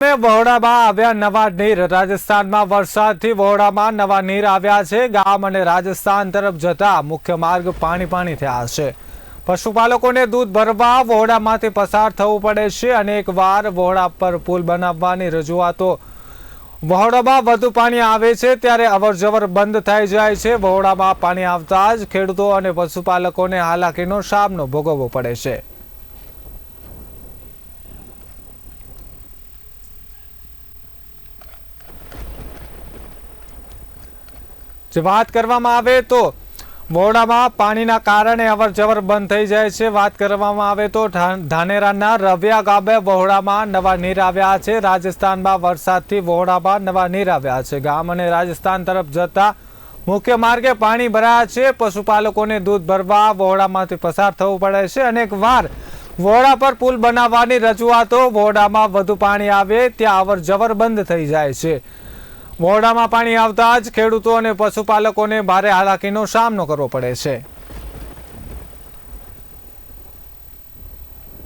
વહોડામાં આવ્યા નવા નીર. રાજસ્થાનમાં વરસાદથી વહોડામાં નવા નીર આવ્યા છે. ગામ અને રાજસ્થાન તરફ જતા મુખ્ય માર્ગ પાણી પાણી થયા છે. પશુપાલકોને દૂધ ભરવા વહોડામાંથી પસાર થવું પડે છે અનેક વાર વહોડા પર પુલ બનાવવાની રજૂઆતો વહોડામાં વધુ પાણી આવે છે ત્યારે અવરજવર બંધ થઈ જાય છે. વહોડામાં પાણી આવતા જ ખેડૂતો અને પશુપાલકોને હાલાકીનો સામનો ભોગવવો પડે છે. જે વાત કરવામાં આવે તો વોડામાં પાણીના કારણે અવર જવર બંધ થઈ જાય છે. વાત કરવામાં આવે તો ધાનેરાના રવિયા ગામે વહોડામાં નવા નીર આવ્યા છે. રાજસ્થાનમાં વરસાદથી વહોડામાં નવા નીર આવ્યા છે. ગામ અને રાજસ્થાન તરફ જતા મુખ્ય માર્ગે પાણી ભરાયા છે. પશુપાલકોને દૂધ ભરવા વહોડામાંથી પસાર થવું પડે છે. અનેક વાર વહોડા પર પુલ બનાવવાની રજૂઆતો વહોડામાં વધુ પાણી આવે, ત્યાં અવર જવર બંધ થઈ જાય છે. વહોડામાં પાણી આવતા જ ખેડૂતો અને પશુપાલકોને ભારે હાલાકીનો સામનો કરવો પડે છે.